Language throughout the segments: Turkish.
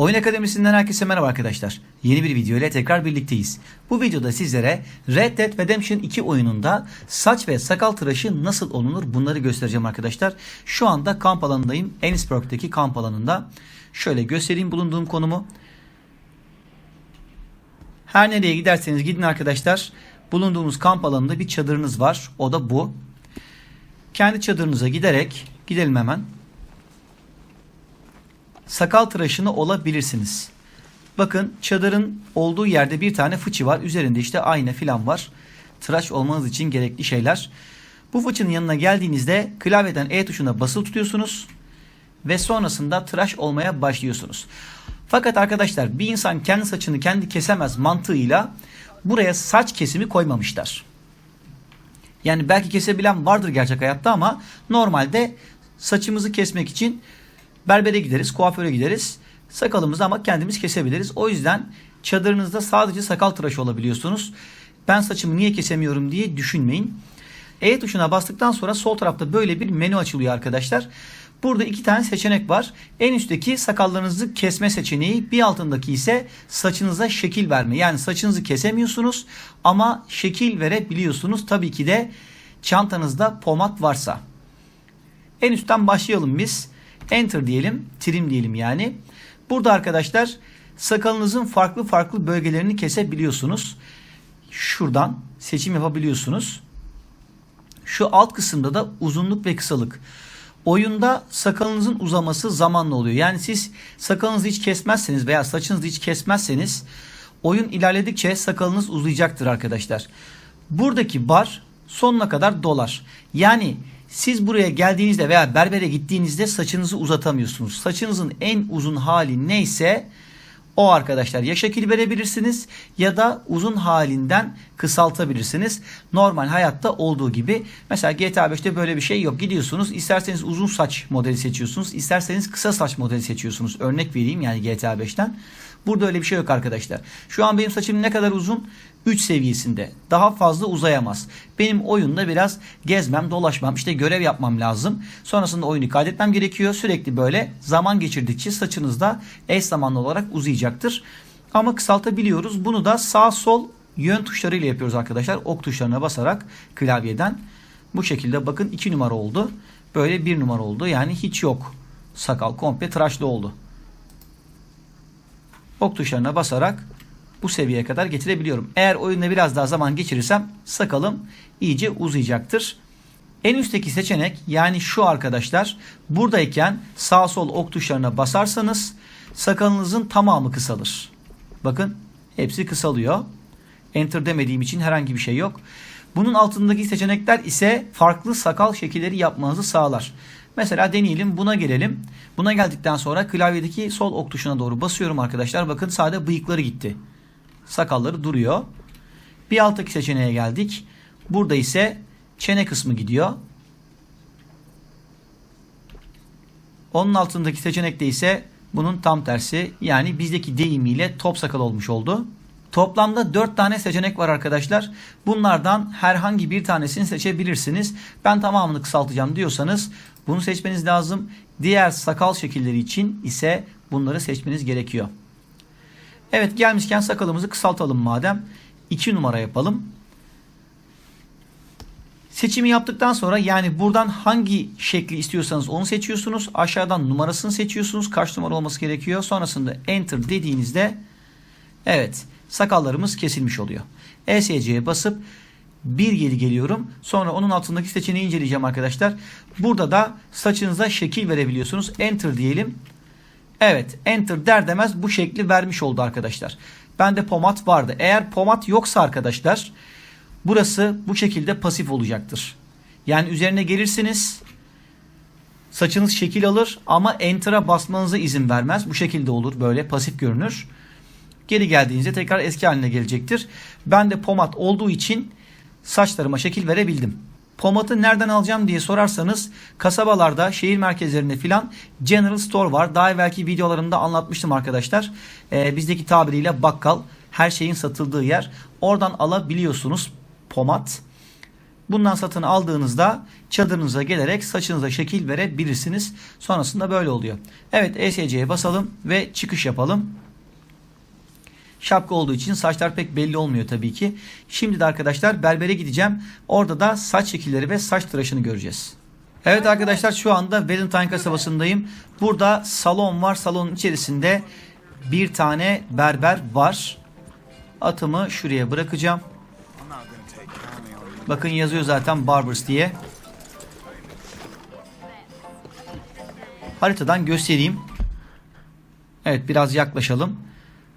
Oyun Akademisi'nden herkese merhaba arkadaşlar. Yeni bir video ile tekrar birlikteyiz. Bu videoda sizlere Red Dead Redemption 2 oyununda saç ve sakal tıraşı nasıl olunur bunları göstereceğim arkadaşlar. Şu anda kamp alanındayım. Ennisburg'daki kamp alanında. Şöyle göstereyim bulunduğum konumu. Her nereye giderseniz gidin arkadaşlar. Bulunduğunuz kamp alanında bir çadırınız var. O da bu. Kendi çadırınıza giderek gidelim hemen sakal tıraşını olabilirsiniz. Bakın çadırın olduğu yerde bir tane fıçı var. Üzerinde işte ayna filan var. Tıraş olmanız için gerekli şeyler. Bu fıçının yanına geldiğinizde klavyeden E tuşuna basılı tutuyorsunuz. Ve sonrasında tıraş olmaya başlıyorsunuz. Fakat arkadaşlar bir insan kendi saçını kendi kesemez mantığıyla buraya saç kesimi koymamışlar. Yani belki kesebilen vardır gerçek hayatta ama normalde saçımızı kesmek için berbere gideriz, kuaföre gideriz. Sakalımızı ama kendimiz kesebiliriz. O yüzden çadırınızda sadece sakal tıraşı olabiliyorsunuz. Ben saçımı niye kesemiyorum diye düşünmeyin. E tuşuna bastıktan sonra sol tarafta böyle bir menü açılıyor arkadaşlar. Burada iki tane seçenek var. En üstteki sakallarınızı kesme seçeneği, bir altındaki ise saçınıza şekil verme. Yani saçınızı kesemiyorsunuz ama şekil verebiliyorsunuz. Tabii ki de çantanızda pomat varsa. En üstten başlayalım biz. Enter diyelim, trim diyelim yani. Burada arkadaşlar sakalınızın farklı farklı bölgelerini kesebiliyorsunuz. Şuradan seçim yapabiliyorsunuz. Şu alt kısımda da uzunluk ve kısalık. Oyunda sakalınızın uzaması zamanla oluyor. Yani siz sakalınızı hiç kesmezseniz veya saçınızı hiç kesmezseniz oyun ilerledikçe sakalınız uzayacaktır arkadaşlar. Buradaki bar sonuna kadar dolar. Yani siz buraya geldiğinizde veya berbere gittiğinizde saçınızı uzatamıyorsunuz. Saçınızın en uzun hali neyse o arkadaşlar ya şekil verebilirsiniz ya da uzun halinden kısaltabilirsiniz. Normal hayatta olduğu gibi. Mesela GTA 5'te böyle bir şey yok. Gidiyorsunuz isterseniz uzun saç modeli seçiyorsunuz. isterseniz kısa saç modeli seçiyorsunuz. Örnek vereyim yani GTA 5'ten. Burada öyle bir şey yok arkadaşlar. Şu an benim saçım ne kadar uzun? 3 seviyesinde. Daha fazla uzayamaz. Benim oyunda biraz gezmem, dolaşmam, işte görev yapmam lazım. Sonrasında oyunu kaydetmem gerekiyor. Sürekli böyle zaman geçirdikçe saçınız da eş zamanlı olarak uzayacaktır. Ama kısaltabiliyoruz. Bunu da sağ sol yön tuşlarıyla yapıyoruz arkadaşlar. Ok tuşlarına basarak klavyeden. Bu şekilde bakın 2 numara oldu. Böyle 1 numara oldu. Yani hiç yok. Sakal komple tıraşlı oldu. Ok tuşlarına basarak bu seviyeye kadar getirebiliyorum. Eğer oyunda biraz daha zaman geçirirsem sakalım iyice uzayacaktır. En üstteki seçenek yani şu arkadaşlar buradayken sağ sol ok tuşlarına basarsanız sakalınızın tamamı kısalır. Bakın hepsi kısalıyor. Enter demediğim için herhangi bir şey yok. Bunun altındaki seçenekler ise farklı sakal şekilleri yapmanızı sağlar. Mesela deneyelim buna gelelim. Buna geldikten sonra klavyedeki sol ok tuşuna doğru basıyorum arkadaşlar. Bakın sade bıyıkları gitti sakalları duruyor. Bir alttaki seçeneğe geldik. Burada ise çene kısmı gidiyor. Onun altındaki seçenekte ise bunun tam tersi yani bizdeki deyimiyle top sakal olmuş oldu. Toplamda 4 tane seçenek var arkadaşlar. Bunlardan herhangi bir tanesini seçebilirsiniz. Ben tamamını kısaltacağım diyorsanız bunu seçmeniz lazım. Diğer sakal şekilleri için ise bunları seçmeniz gerekiyor. Evet gelmişken sakalımızı kısaltalım madem. 2 numara yapalım. Seçimi yaptıktan sonra yani buradan hangi şekli istiyorsanız onu seçiyorsunuz. Aşağıdan numarasını seçiyorsunuz. Kaç numara olması gerekiyor. Sonrasında enter dediğinizde evet sakallarımız kesilmiş oluyor. ESC'ye basıp bir geri geliyorum. Sonra onun altındaki seçeneği inceleyeceğim arkadaşlar. Burada da saçınıza şekil verebiliyorsunuz. Enter diyelim. Evet enter der demez bu şekli vermiş oldu arkadaşlar. Bende pomat vardı. Eğer pomat yoksa arkadaşlar burası bu şekilde pasif olacaktır. Yani üzerine gelirsiniz saçınız şekil alır ama enter'a basmanıza izin vermez. Bu şekilde olur böyle pasif görünür. Geri geldiğinizde tekrar eski haline gelecektir. Ben de pomat olduğu için saçlarıma şekil verebildim. Pomatı nereden alacağım diye sorarsanız kasabalarda, şehir merkezlerinde filan General Store var. Daha evvelki videolarımda anlatmıştım arkadaşlar. Ee, bizdeki tabiriyle bakkal her şeyin satıldığı yer. Oradan alabiliyorsunuz pomat. Bundan satın aldığınızda çadırınıza gelerek saçınıza şekil verebilirsiniz. Sonrasında böyle oluyor. Evet ESC'ye basalım ve çıkış yapalım. Şapka olduğu için saçlar pek belli olmuyor tabii ki. Şimdi de arkadaşlar berbere gideceğim. Orada da saç şekilleri ve saç tıraşını göreceğiz. Evet arkadaşlar şu anda Valentine kasabasındayım. Burada salon var. Salonun içerisinde bir tane berber var. Atımı şuraya bırakacağım. Bakın yazıyor zaten Barbers diye. Haritadan göstereyim. Evet biraz yaklaşalım.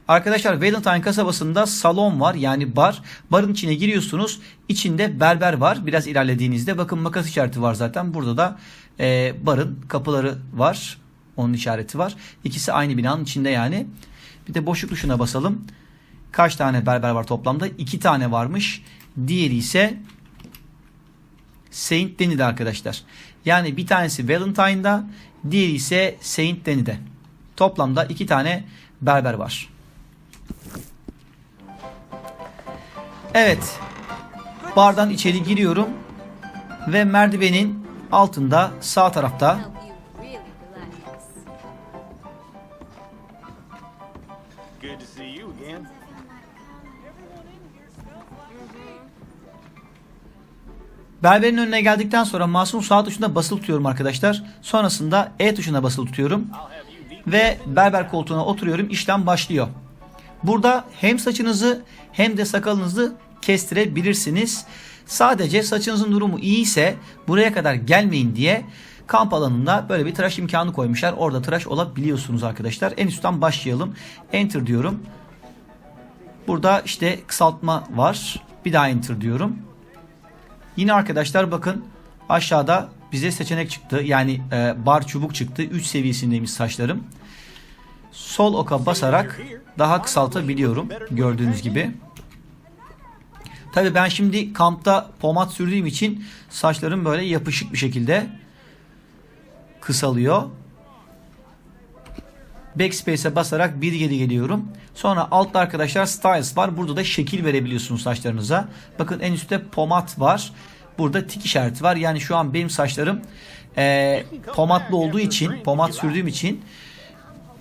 Arkadaşlar Valentine kasabasında salon var yani bar. Barın içine giriyorsunuz. İçinde berber var. Biraz ilerlediğinizde bakın makas işareti var zaten. Burada da e, barın kapıları var. Onun işareti var. İkisi aynı binanın içinde yani. Bir de boşluk tuşuna basalım. Kaç tane berber var toplamda? İki tane varmış. Diğeri ise Saint Denis'de arkadaşlar. Yani bir tanesi Valentine'da, diğeri ise Saint Denis'de. Toplamda iki tane berber var. Evet. Bardan içeri giriyorum ve merdivenin altında sağ tarafta berberin önüne geldikten sonra masum sağ tuşuna basılı tutuyorum arkadaşlar. Sonrasında E tuşuna basılı tutuyorum. Ve berber koltuğuna oturuyorum. İşlem başlıyor. Burada hem saçınızı hem de sakalınızı kestirebilirsiniz. Sadece saçınızın durumu iyiyse buraya kadar gelmeyin diye kamp alanında böyle bir tıraş imkanı koymuşlar. Orada tıraş olabiliyorsunuz arkadaşlar. En üstten başlayalım. Enter diyorum. Burada işte kısaltma var. Bir daha enter diyorum. Yine arkadaşlar bakın aşağıda bize seçenek çıktı. Yani e, bar çubuk çıktı. 3 seviyesindeymiş saçlarım. Sol oka basarak daha kısaltabiliyorum. Gördüğünüz gibi. Tabi ben şimdi kampta pomat sürdüğüm için saçlarım böyle yapışık bir şekilde kısalıyor. Backspace'e basarak bir geri geliyorum. Sonra altta arkadaşlar Styles var. Burada da şekil verebiliyorsunuz saçlarınıza. Bakın en üstte pomat var. Burada tik işareti var. Yani şu an benim saçlarım e, pomatlı olduğu için, pomat sürdüğüm için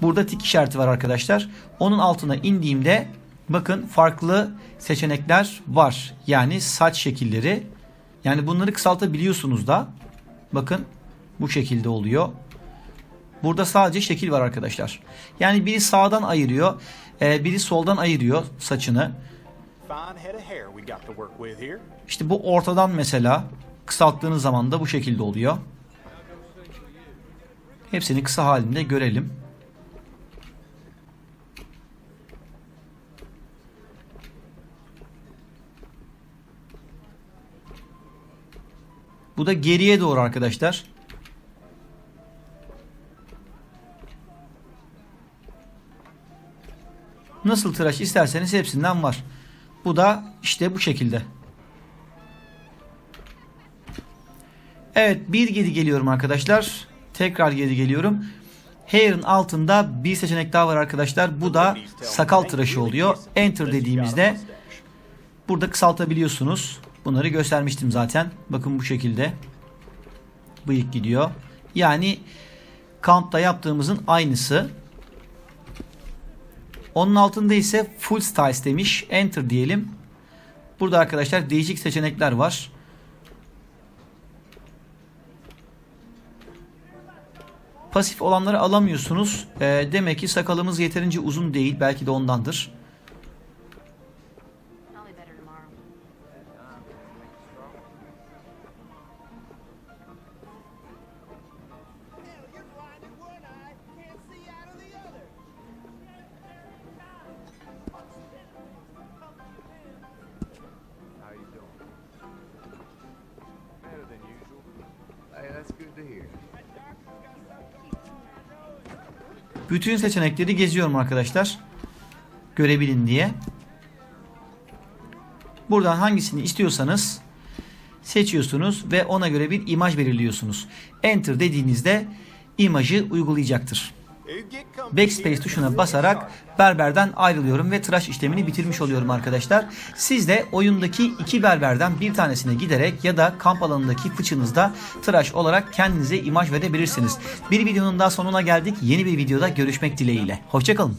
burada tik işareti var arkadaşlar. Onun altına indiğimde bakın farklı seçenekler var. Yani saç şekilleri. Yani bunları kısaltabiliyorsunuz da. Bakın bu şekilde oluyor. Burada sadece şekil var arkadaşlar. Yani biri sağdan ayırıyor, e, biri soldan ayırıyor saçını. İşte bu ortadan mesela kısalttığınız zaman da bu şekilde oluyor. Hepsini kısa halinde görelim. Bu da geriye doğru arkadaşlar. Nasıl tıraş isterseniz hepsinden var. Bu da işte bu şekilde. Evet bir geri geliyorum arkadaşlar. Tekrar geri geliyorum. Hair'ın altında bir seçenek daha var arkadaşlar. Bu da sakal tıraşı oluyor. Enter dediğimizde burada kısaltabiliyorsunuz. Bunları göstermiştim zaten. Bakın bu şekilde. Bıyık gidiyor. Yani kampta yaptığımızın aynısı. Onun altında ise full styles demiş. Enter diyelim. Burada arkadaşlar değişik seçenekler var. Pasif olanları alamıyorsunuz. Ee, demek ki sakalımız yeterince uzun değil. Belki de ondandır. Bütün seçenekleri geziyorum arkadaşlar. Görebilin diye. Buradan hangisini istiyorsanız seçiyorsunuz ve ona göre bir imaj belirliyorsunuz. Enter dediğinizde imajı uygulayacaktır. Backspace tuşuna basarak berberden ayrılıyorum ve tıraş işlemini bitirmiş oluyorum arkadaşlar. Siz de oyundaki iki berberden bir tanesine giderek ya da kamp alanındaki fıçınızda tıraş olarak kendinize imaj verebilirsiniz. Bir videonun daha sonuna geldik. Yeni bir videoda görüşmek dileğiyle. Hoşçakalın.